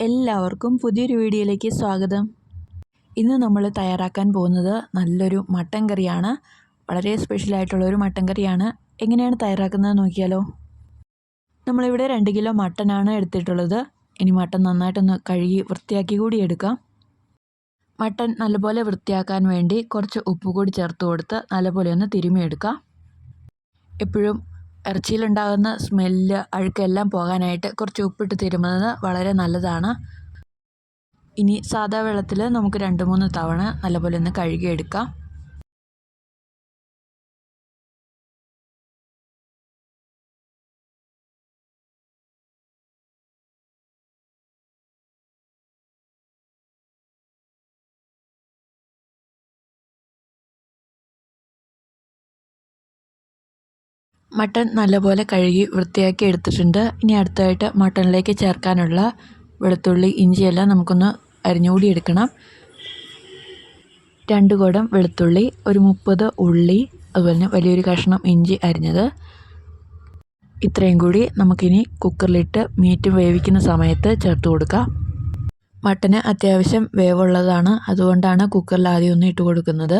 എല്ലാവർക്കും പുതിയൊരു വീഡിയോയിലേക്ക് സ്വാഗതം. ഇന്ന് നമ്മൾ തയ്യാറാക്കാൻ പോകുന്നത് നല്ലൊരു മട്ടൻ കറിയാണ്. വളരെ സ്പെഷ്യലായിട്ടുള്ള ഒരു മട്ടൻ കറിയാണ്. എങ്ങനെയാണ് തയ്യാറാക്കുന്നത് നോക്കിയാലോ? നമ്മളിവിടെ രണ്ട് കിലോ മട്ടനാണ് എടുത്തിട്ടുള്ളത്. ഇനി മട്ടൻ നന്നായിട്ടൊന്ന് കഴുകി വൃത്തിയാക്കി കൂടി എടുക്കാം. മട്ടൻ നല്ലപോലെ വൃത്തിയാക്കാൻ വേണ്ടി കുറച്ച് ഉപ്പ് കൂടി ചേർത്ത് കൊടുത്ത് നല്ലപോലെ ഒന്ന് തിരുമിയെടുക്കാം എപ്പോഴും ഇറച്ചിയിലുണ്ടാകുന്ന സ്മെല്ല് അഴുക്കെല്ലാം പോകാനായിട്ട് കുറച്ച് ഉപ്പിട്ട് തിരുമുന്നത് വളരെ നല്ലതാണ്. ഇനി സാദാ വെള്ളത്തിൽ നമുക്ക് രണ്ട് മൂന്ന് തവണ നല്ലപോലെ ഒന്ന് കഴുകിയെടുക്കാം. മട്ടൺ നല്ലപോലെ കഴുകി വൃത്തിയാക്കി എടുത്തിട്ടുണ്ട്. ഇനി അടുത്തതായിട്ട് മട്ടണിലേക്ക് ചേർക്കാനുള്ള വെളുത്തുള്ളി ഇഞ്ചിയെല്ലാം നമുക്കൊന്ന് അരിഞ്ഞുകൂടി എടുക്കണം. രണ്ട് കുടം വെളുത്തുള്ളി ഒരു മുപ്പത് ഉള്ളി അതുപോലെ തന്നെ വലിയൊരു കഷ്ണം ഇഞ്ചി അരിഞ്ഞത്. ഇത്രയും കൂടി നമുക്കിനി കുക്കറിലിട്ട് മീറ്റ് വേവിക്കുന്ന സമയത്ത് ചേർത്ത് കൊടുക്കാം. മട്ടന് അത്യാവശ്യം വേവുള്ളതാണ്. അതുകൊണ്ടാണ് കുക്കറിൽ ആദ്യം ഒന്ന് ഇട്ട് കൊടുക്കുന്നത്.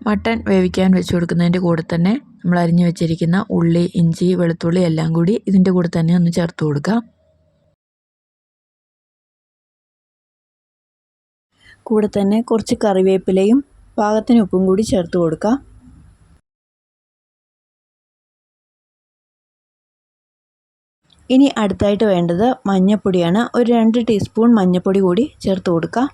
മട്ടൻ വേവിക്കാൻ വെച്ച് കൊടുക്കുന്നതിന്റെ കൂടെ തന്നെ നമ്മൾ അരിഞ്ഞു വെച്ചിരിക്കുന്ന ഉള്ളി ഇഞ്ചി വെളുത്തുള്ളി എല്ലാം കൂടി ഇതിന്റെ കൂടെ തന്നെ ഒന്ന് ചേർത്ത് കൊടുക്കുക കൂടെ തന്നെ കുറച്ച് കറിവേപ്പിലയും പാകത്തിന് ഉപ്പും കൂടി ചേർത്ത് കൊടുക്കുക ഇനി അടുത്തായിട്ട് വേണ്ടത് മഞ്ഞൾപ്പൊടിയാണ് ഒരു രണ്ട് ടീസ്പൂൺ മഞ്ഞൾപ്പൊടി കൂടി ചേർത്ത് കൊടുക്കാം.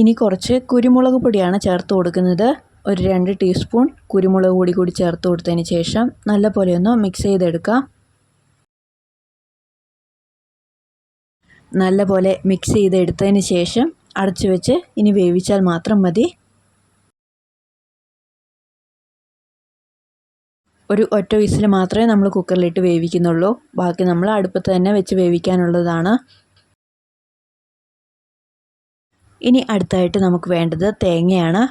ഇനി കുറച്ച് കുരുമുളക് പൊടിയാണ് ചേർത്ത് കൊടുക്കുന്നത്. ഒരു രണ്ട് ടീസ്പൂൺ കുരുമുളക് പൊടി കൂടി ചേർത്ത് കൊടുത്തതിന് ശേഷം നല്ലപോലെ ഒന്ന് മിക്സ് ചെയ്തെടുക്കാം. നല്ലപോലെ മിക്സ് ചെയ്തെടുത്തതിന് ശേഷം അടച്ചു വെച്ച് ഇനി വേവിച്ചാൽ മാത്രം മതി. ഒരു ഒറ്റ വിസിൽ മാത്രമേ നമ്മൾ കുക്കറിലിട്ട് വേവിക്കുന്നുള്ളൂ. ബാക്കി നമ്മൾ അടുപ്പത്ത് തന്നെ വെച്ച് വേവിക്കാനുള്ളതാണ്. ഇനി അടുത്തായിട്ട് നമുക്ക് വേണ്ടത് തേങ്ങയാണ്.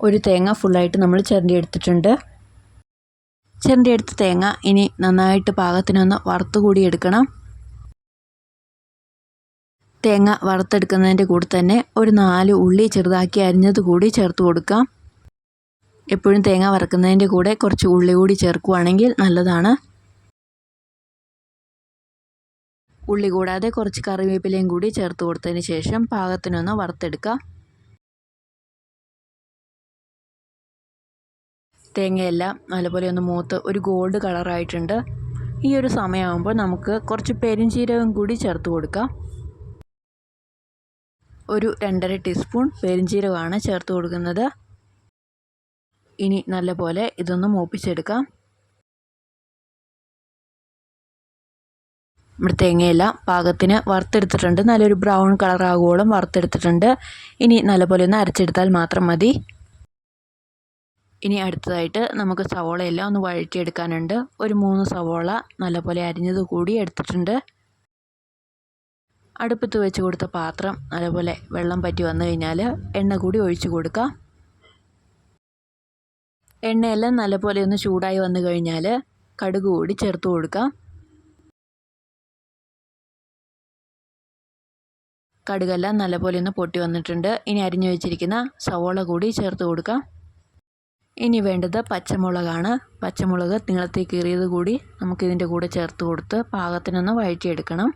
ഒരു തേങ്ങ ഫുള്ളായിട്ട് നമ്മൾ ചിരണ്ടിയെടുത്തിട്ടുണ്ട് എടുത്തിട്ടുണ്ട്. ചിരണ്ടി എടുത്ത തേങ്ങ ഇനി നന്നായിട്ട് പാകത്തിനൊന്ന് വറുത്ത് കൂടി എടുക്കണം. തേങ്ങ വറുത്തെടുക്കുന്നതിന്റെ കൂടെ തന്നെ ഒരു നാല് ഉള്ളി ചെറുതാക്കി അരിഞ്ഞത് കൂടി ചേർത്ത് കൊടുക്കാം. എപ്പോഴും തേങ്ങ വറക്കുന്നതിന്റെ കൂടെ കുറച്ച് ഉള്ളി കൂടി ചേർക്കുകയാണെങ്കിൽ നല്ലതാണ്. ഉള്ളി കൂടാതെ കുറച്ച് കറിവേപ്പിലയും കൂടി ചേർത്ത് കൊടുത്തതിന് ശേഷം പാകത്തിനൊന്ന് വറുത്തെടുക്കാം. തേങ്ങയെല്ലാം നല്ലപോലെ ഒന്ന് മൂത്ത് ഒരു ഗോൾഡ് കളറായിട്ടുണ്ട് ഈ ഒരു സമയമാകുമ്പോൾ നമുക്ക് കുറച്ച് പെരിഞ്ചീരകം കൂടി ചേർത്ത് കൊടുക്കാം. ഒരു രണ്ടര ടീസ്പൂൺ പെരിഞ്ചീരകമാണ് ചേർത്ത് കൊടുക്കുന്നത്. ഇനി നല്ലപോലെ ഇതൊന്ന് മൂപ്പിച്ചെടുക്കാം. നമ്മുടെ തേങ്ങയെല്ലാം പാകത്തിന് വറുത്തെടുത്തിട്ടുണ്ട്. നല്ലൊരു ബ്രൗൺ കളർ ആകുവോളം വറുത്തെടുത്തിട്ടുണ്ട്. ഇനി നല്ലപോലെ ഒന്ന് അരച്ചെടുത്താൽ മാത്രം മതി. ഇനി അടുത്തതായിട്ട് നമുക്ക് സവോളയെല്ലാം ഒന്ന് വഴറ്റിയെടുക്കാനുണ്ട്. ഒരു മൂന്ന് സവോള നല്ലപോലെ അരിഞ്ഞത് കൂടി എടുത്തിട്ടുണ്ട്. അടുപ്പത്ത് വെച്ച് കൊടുത്ത പാത്രം നല്ലപോലെ വെള്ളം പറ്റി വന്നു കഴിഞ്ഞാൽ എണ്ണ കൂടി ഒഴിച്ചു കൊടുക്കാം. എണ്ണയെല്ലാം നല്ലപോലെ ഒന്ന് ചൂടായി വന്നു കഴിഞ്ഞാൽ കടുക് കൂടി ചേർത്ത് കൊടുക്കാം. കടുകെല്ലാം നല്ലപോലെ ഒന്ന് പൊട്ടി വന്നിട്ടുണ്ട്. ഇനി അരിഞ്ഞു വെച്ചിരിക്കുന്ന സവോള കൂടി ചേർത്ത് കൊടുക്കാം. ഇനി വേണ്ടത് പച്ചമുളകാണ്. പച്ചമുളക് നീളത്തിൽ കീറിയത് കൂടി നമുക്കിതിന്റെ കൂടെ ചേർത്ത് കൊടുത്ത് പാകത്തിനൊന്ന് വഴറ്റിയെടുക്കണം.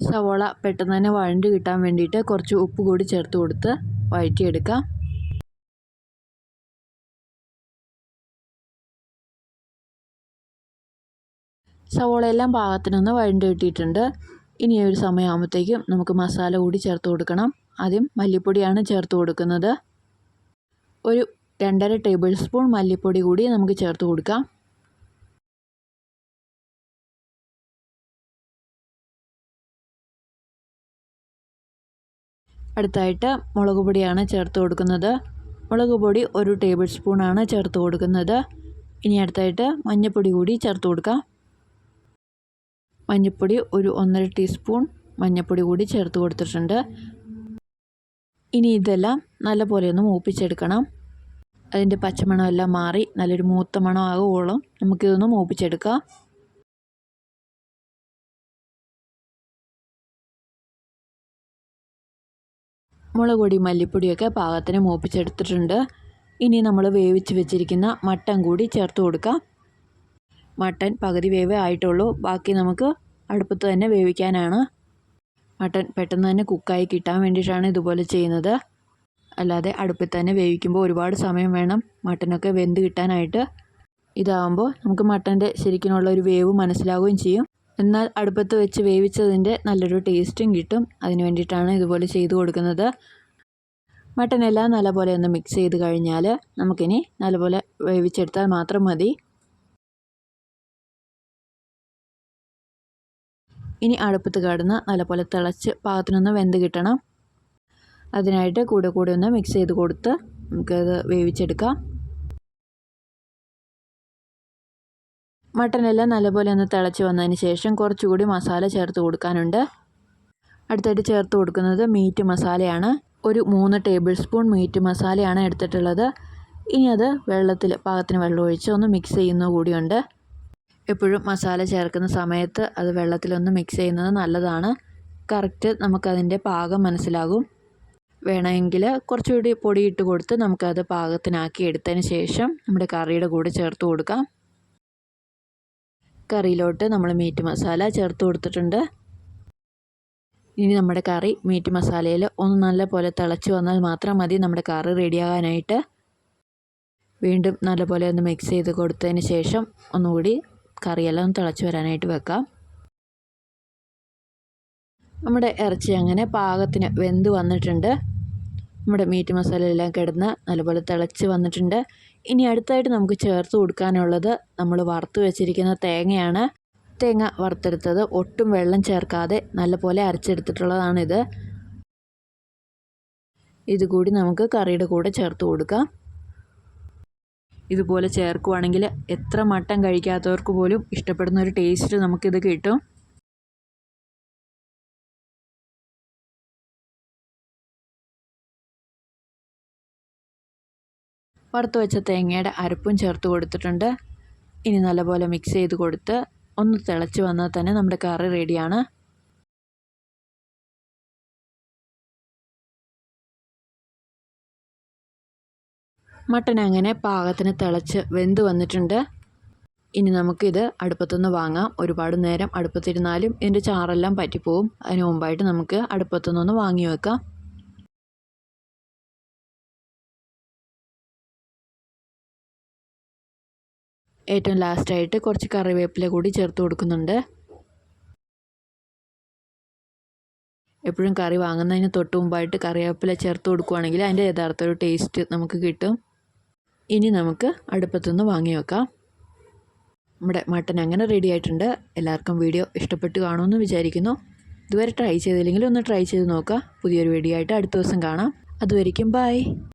സവോള പെട്ടെന്ന് തന്നെ വഴണ്ട് കിട്ടാൻ വേണ്ടിയിട്ട് കുറച്ച് ഉപ്പ് കൂടി ചേർത്ത് കൊടുത്ത് വഴറ്റിയെടുക്കാം. സവോളയെല്ലാം പാകത്തിനൊന്ന് വഴണ്ട് കിട്ടിയിട്ടുണ്ട്. ഇനി ഒരു സമയമാകുമ്പോഴത്തേക്കും നമുക്ക് മസാല കൂടി ചേർത്ത് കൊടുക്കണം. ആദ്യം മല്ലിപ്പൊടിയാണ് ചേർത്ത് കൊടുക്കുന്നത്. ഒരു രണ്ടര ടേബിൾ സ്പൂൺ മല്ലിപ്പൊടി കൂടി നമുക്ക് ചേർത്ത് കൊടുക്കാം. അടുത്തായിട്ട് മുളക് പൊടിയാണ് ചേർത്ത് കൊടുക്കുന്നത്. മുളക് പൊടി ഒരു ടേബിൾ സ്പൂണാണ് ചേർത്ത് കൊടുക്കുന്നത്. ഇനി അടുത്തായിട്ട് മഞ്ഞൾപ്പൊടി കൂടി ചേർത്ത് കൊടുക്കാം. മഞ്ഞൾപ്പൊടി ഒരു ഒന്നര ടീസ്പൂൺ മഞ്ഞൾപ്പൊടി കൂടി ചേർത്ത് കൊടുത്തിട്ടുണ്ട്. ഇനി ഇതെല്ലാം നല്ലപോലെ ഒന്ന് മൂപ്പിച്ചെടുക്കണം. അതിന്റെ പച്ചമണമെല്ലാം മാറി നല്ലൊരു മൂത്ത മണം ആകുവോളം നമുക്കിതൊന്ന് മൂപ്പിച്ചെടുക്കാം. മുളക് പൊടി മല്ലിപ്പൊടിയൊക്കെ പാകത്തിന് മൂപ്പിച്ചെടുത്തിട്ടുണ്ട്. ഇനി നമ്മൾ വേവിച്ച് വെച്ചിരിക്കുന്ന മട്ടൻ കൂടി ചേർത്ത് കൊടുക്കാം. മട്ടൻ പകുതി വേവേ ആയിട്ടുള്ളൂ. ബാക്കി നമുക്ക് അടുപ്പത്ത് തന്നെ വേവിക്കാനാണ്. മട്ടൻ പെട്ടെന്ന് തന്നെ കുക്കായി കിട്ടാൻ വേണ്ടിയിട്ടാണ് ഇതുപോലെ ചെയ്യുന്നത്. അല്ലാതെ അടുപ്പിൽ തന്നെ വേവിക്കുമ്പോൾ ഒരുപാട് സമയം വേണം മട്ടനൊക്കെ വെന്ത് കിട്ടാനായിട്ട്. ഇതാകുമ്പോൾ നമുക്ക് മട്ടന്റെ ശരിക്കുമുള്ള ഒരു വേവ് മനസ്സിലാവുകയും ചെയ്യും. എന്നാൽ അടുപ്പത്ത് വെച്ച് വേവിച്ചതിന്റെ നല്ലൊരു ടേസ്റ്റും കിട്ടും. അതിന് വേണ്ടിയിട്ടാണ് ഇതുപോലെ ചെയ്തു കൊടുക്കുന്നത്. മട്ടനെല്ലാം നല്ലപോലെ ഒന്ന് മിക്സ് ചെയ്ത് കഴിഞ്ഞാൽ നമുക്കിനി നല്ലപോലെ വേവിച്ചെടുത്താൽ മാത്രം മതി. ഇനി അടുപ്പത്ത് കിടന്ന് നല്ലപോലെ തിളച്ച് പാകത്തിനൊന്ന് വെന്ത് കിട്ടണം. അതിനായിട്ട് കൂടെ കൂടെ ഒന്ന് മിക്സ് ചെയ്ത് കൊടുത്ത് നമുക്കത് വേവിച്ചെടുക്കാം. മട്ടനെല്ലാം നല്ലപോലെ ഒന്ന് തിളച്ച് വന്നതിന് ശേഷം കുറച്ചുകൂടി മസാല ചേർത്ത് കൊടുക്കാനുണ്ട്. അടുത്തായിട്ട് ചേർത്ത് കൊടുക്കുന്നത് മീറ്റ് മസാലയാണ്. ഒരു മൂന്ന് ടേബിൾ സ്പൂൺ മീറ്റ് മസാലയാണ് എടുത്തിട്ടുള്ളത്. ഇനി അത് വെള്ളത്തിൽ പാകത്തിന് വെള്ളം ഒഴിച്ച് ഒന്ന് മിക്സ് ചെയ്യുന്ന കൂടിയുണ്ട്. എപ്പോഴും മസാല ചേർക്കുന്ന സമയത്ത് അത് വെള്ളത്തിലൊന്ന് മിക്സ് ചെയ്യുന്നത് നല്ലതാണ്. കറക്റ്റ് നമുക്കതിന്റെ പാകം മനസ്സിലാകും. വേണമെങ്കിൽ കുറച്ചുകൂടി പൊടി ഇട്ട് കൊടുത്ത് നമുക്കത് പാകത്തിനാക്കി എടുത്തതിന് ശേഷം നമ്മുടെ കറിയുടെ കൂടെ ചേർത്ത് കൊടുക്കാം. കറിയിലോട്ട് നമ്മൾ മീറ്റ് മസാല ചേർത്ത് കൊടുത്തിട്ടുണ്ട്. ഇനി നമ്മുടെ കറി മീറ്റ് മസാലയിൽ ഒന്ന് നല്ല പോലെ തിളച്ച് വന്നാൽ മാത്രം മതി. നമ്മുടെ കറി റെഡിയാകാനായിട്ട് വീണ്ടും നല്ലപോലെ ഒന്ന് മിക്സ് ചെയ്ത് കൊടുത്തതിന് ശേഷം ഒന്നുകൂടി കറിയെല്ലാം തിളച്ച് വരാനായിട്ട് വെക്കാം. നമ്മുടെ ഇറച്ചി അങ്ങനെ പാകത്തിന് വെന്ത് വന്നിട്ടുണ്ട്. നമ്മുടെ മീറ്റ് മസാല എല്ലാം കിടന്ന് നല്ലപോലെ തിളച്ച് വന്നിട്ടുണ്ട്. ഇനി അടുത്തായിട്ട് നമുക്ക് ചേർത്ത് കൊടുക്കാനുള്ളത് നമ്മൾ വറുത്ത് വെച്ചിരിക്കുന്ന തേങ്ങയാണ്. തേങ്ങ വറുത്തെടുത്തത് ഒട്ടും വെള്ളം ചേർക്കാതെ നല്ലപോലെ അരച്ചെടുത്തിട്ടുള്ളതാണിത്. ഇതുകൂടി നമുക്ക് കറിയുടെ കൂടെ ചേർത്ത് കൊടുക്കാം. ഇതുപോലെ ചേർക്കുവാണെങ്കിൽ എത്ര മട്ടൻ കഴിക്കാത്തവർക്ക് പോലും ഇഷ്ടപ്പെടുന്ന ഒരു ടേസ്റ്റ് നമുക്കിത് കിട്ടും. വറുത്ത് വെച്ച തേങ്ങയുടെ അരപ്പും ചേർത്ത് കൊടുത്തിട്ടുണ്ട്. ഇനി നല്ലപോലെ മിക്സ് ചെയ്ത് കൊടുത്ത് ഒന്ന് തിളച്ച് വന്നാൽ തന്നെ നമ്മുടെ കറി റെഡിയാണ് മട്ടൻ അങ്ങനെ പാകത്തിന് തിളച്ച് വെന്ത് വന്നിട്ടുണ്ട്. ഇനി നമുക്കിത് അടുപ്പത്തുനിന്ന് വാങ്ങാം. ഒരുപാട് നേരം അടുപ്പത്തിരുന്നാലും ഇതിന്റെ ചാറെല്ലാം പറ്റിപ്പോവും. അതിന് മുമ്പായിട്ട് നമുക്ക് അടുപ്പത്തുനിന്നൊന്ന് വാങ്ങി വെക്കാം. ഏറ്റവും ലാസ്റ്റായിട്ട് കുറച്ച് കറിവേപ്പില കൂടി ചേർത്ത് കൊടുക്കുന്നുണ്ട്. എപ്പോഴും കറി വാങ്ങുന്നതിന് തൊട്ട് മുമ്പായിട്ട് കറിവേപ്പില ചേർത്ത് കൊടുക്കുകയാണെങ്കിൽ അതിന്റെ യഥാർത്ഥ ഒരു ടേസ്റ്റ് നമുക്ക് കിട്ടും. ഇനി നമുക്ക് അടുപ്പത്തുനിന്ന് വാങ്ങി വെക്കാം. നമ്മുടെ മട്ടൻ അങ്ങനെ റെഡി ആയിട്ടുണ്ട്. എല്ലാവർക്കും വീഡിയോ ഇഷ്ടപ്പെട്ട് കാണുമെന്ന് വിചാരിക്കുന്നു. ഇതുവരെ ട്രൈ ചെയ്തില്ലെങ്കിൽ ഒന്ന് ട്രൈ ചെയ്ത് നോക്കുക. പുതിയൊരു വീഡിയോ ആയിട്ട് അടുത്ത ദിവസം കാണാം. അതുവരെയും ബായ്